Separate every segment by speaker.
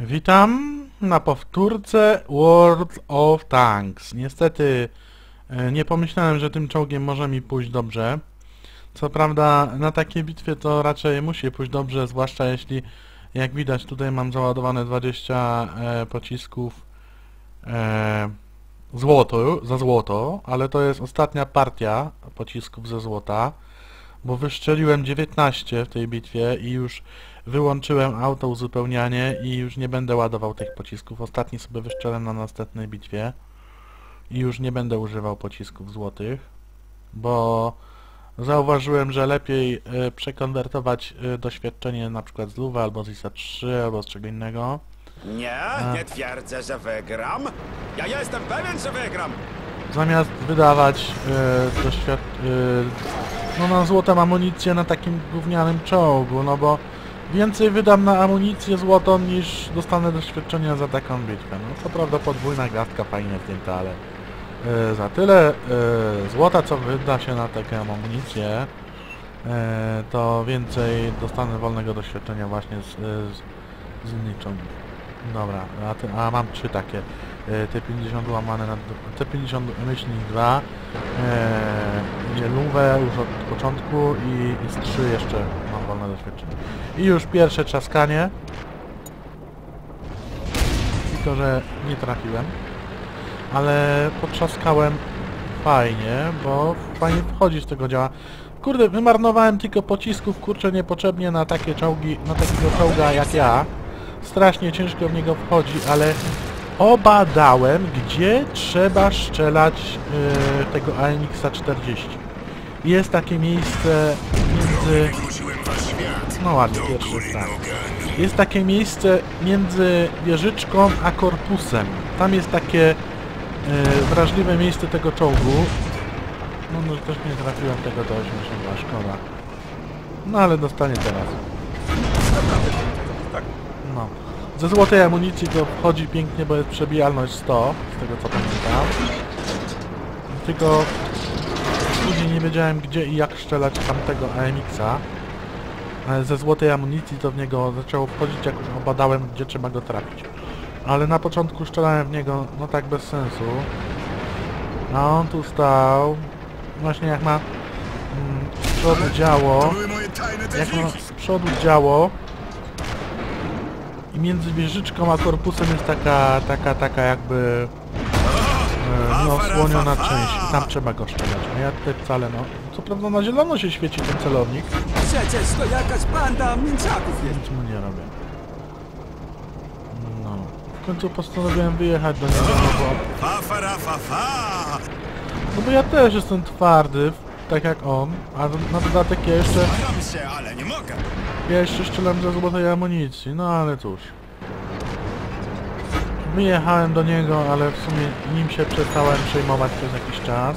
Speaker 1: Witam na powtórce World of Tanks. Niestety e, nie pomyślałem, że tym czołgiem może mi pójść dobrze. Co prawda na takiej bitwie to raczej musi pójść dobrze, zwłaszcza jeśli jak widać tutaj mam załadowane 20 e, pocisków e, złoto, za złoto, ale to jest ostatnia partia pocisków ze złota, bo wyszczeliłem 19 w tej bitwie i już wyłączyłem auto uzupełnianie i już nie będę ładował tych pocisków. Ostatni sobie wyszczelę na następnej bitwie i już nie będę używał pocisków złotych, bo zauważyłem, że lepiej e, przekonwertować e, doświadczenie na przykład z Luwa albo z ISA 3 albo z czego innego.
Speaker 2: Nie, nie twierdzę, że wygram. Ja jestem pewien, że wygram.
Speaker 1: zamiast wydawać e, doświad... E, no na złotą amunicję na takim gównianym czołgu, no bo więcej wydam na amunicję złotą niż dostanę doświadczenia za taką bitwę. No co prawda podwójna gastka fajnie zdjęta, ale e, za tyle e, złota co wyda się na taką amunicję e, to więcej dostanę wolnego doświadczenia właśnie z, z, z czołgów. Dobra, a, ty, a mam trzy takie. E, T50 łamane na... T50 myślnik 2 e, Luwę już od początku i, i z 3 jeszcze mam wolne doświadczenie. I już pierwsze trzaskanie. Tylko, że nie trafiłem. Ale potrzaskałem fajnie, bo fajnie wchodzi z tego działa. Kurde, wymarnowałem tylko pocisków, kurczę, niepotrzebnie na takie czołgi, na takiego czołga jak ja. Strasznie ciężko w niego wchodzi, ale obadałem, gdzie trzeba strzelać yy, tego AMX-a 40. Jest takie miejsce między... No ładnie, pierwszy stan. Jest takie miejsce między wieżyczką a korpusem. Tam jest takie yy, wrażliwe miejsce tego czołgu. No, no też nie trafiłem tego do 82, szkoda. No ale dostanie teraz. No. Ze złotej amunicji to wchodzi pięknie, bo jest przebijalność 100, z tego co pamiętam. Tylko później nie wiedziałem gdzie i jak strzelać tamtego AMX-a. Ale ze złotej amunicji to w niego zaczęło wchodzić, jak już obadałem gdzie trzeba go trafić. Ale na początku strzelałem w niego, no tak bez sensu. A on tu stał. Właśnie jak ma mm, z przodu działo. Jak ma z przodu działo i między wieżyczką a korpusem jest taka, taka, taka jakby e, no, słoniona część tam trzeba go strzelać. A ja tutaj wcale no, co prawda na zielono się świeci ten celownik,
Speaker 3: Przecież to jakaś banda mięczaków jest.
Speaker 1: nic mu nie robię. No, w końcu postanowiłem wyjechać do niego, no bo, no bo ja też jestem twardy, tak jak on, a na dodatek ja jeszcze
Speaker 4: się, ale nie mogę.
Speaker 1: Ja jeszcze strzelam ze złotej amunicji, no ale cóż. Wyjechałem do niego, ale w sumie nim się przestałem przejmować przez jakiś czas.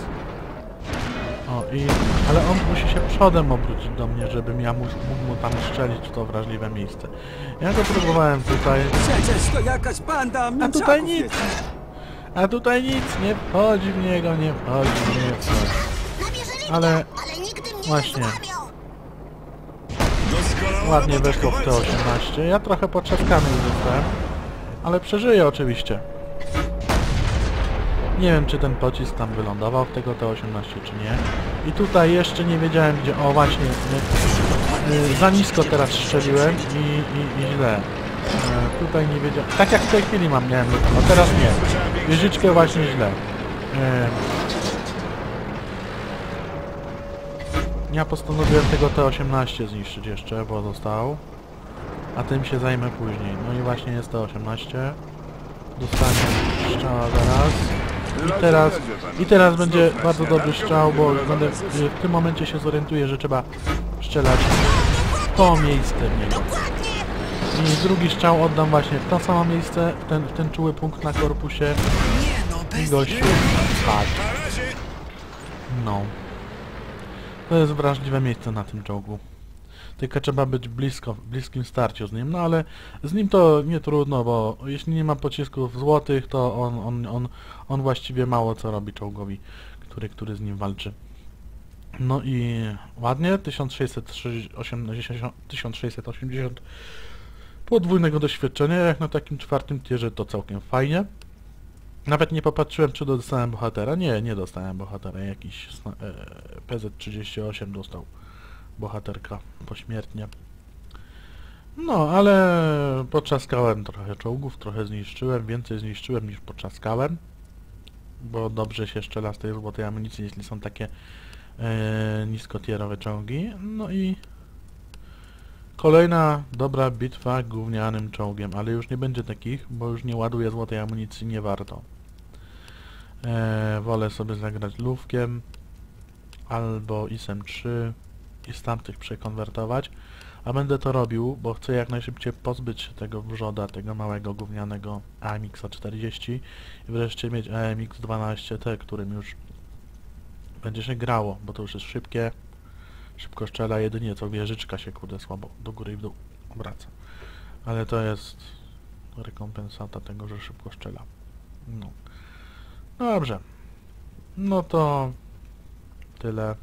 Speaker 1: O i... ale on musi się przodem obrócić do mnie, żebym ja mógł, mógł mu tam strzelić w to wrażliwe miejsce. Ja go próbowałem tutaj,
Speaker 3: Przecież to jakaś banda
Speaker 1: a tutaj nic! A tutaj nic, nie wchodzi w niego, nie wchodzi, nie wchodzi. Ale-
Speaker 5: mnie, ale nigdy mnie
Speaker 1: właśnie.
Speaker 5: nie złamią.
Speaker 4: Doskonała
Speaker 1: Ładnie weszło w te
Speaker 4: kowalcy.
Speaker 1: 18. Ja trochę potrzaskany zostałem, ale przeżyję oczywiście. Nie wiem, czy ten pocisk tam wylądował w tego T-18, czy nie. I tutaj jeszcze nie wiedziałem, gdzie... O, właśnie, nie, y, za nisko teraz strzeliłem i, i, i źle. Y, tutaj nie wiedziałem... Tak jak w tej chwili mam, miałem... No teraz nie. Wieżyczkę właśnie źle. Y, ja postanowiłem tego T-18 zniszczyć jeszcze, bo został. A tym się zajmę później. No i właśnie jest T-18. Dostanie strzała zaraz. I teraz, I teraz będzie bardzo dobry strzał, bo będę w tym momencie się zorientuję, że trzeba strzelać to miejsce w niego. I drugi strzał oddam właśnie w to samo miejsce, w ten, w ten czuły punkt na korpusie i gościu
Speaker 4: razie.
Speaker 1: No. To jest wrażliwe miejsce na tym czołgu. Tylko trzeba być blisko, w bliskim starciu z nim, no ale z nim to nie trudno, bo jeśli nie ma pocisków złotych, to on, on, on, on właściwie mało co robi czołgowi, który, który z nim walczy. No i ładnie, 1680, 1680 podwójnego doświadczenia, jak na takim czwartym tierze to całkiem fajnie. Nawet nie popatrzyłem, czy dostałem bohatera. Nie, nie dostałem bohatera. Jakiś e, PZ38 dostał bohaterka pośmiertnie. No, ale poczaskałem trochę czołgów, trochę zniszczyłem, więcej zniszczyłem niż poczaskałem. Bo dobrze się strzela z tej złotej amunicji, jeśli są takie e, niskotierowe czołgi. No i kolejna dobra bitwa gównianym czołgiem, ale już nie będzie takich, bo już nie ładuję złotej amunicji, nie warto. E, wolę sobie zagrać lówkiem albo ISem 3 i z tamtych przekonwertować. A będę to robił, bo chcę jak najszybciej pozbyć się tego wrzoda, tego małego gównianego AMX 40 i wreszcie mieć AMX 12T, którym już będzie się grało, bo to już jest szybkie, szybko strzela, jedynie co wieżyczka się kurde słabo do góry i w dół obraca. Ale to jest rekompensata tego, że szybko strzela. No. Dobrze. No to tyle.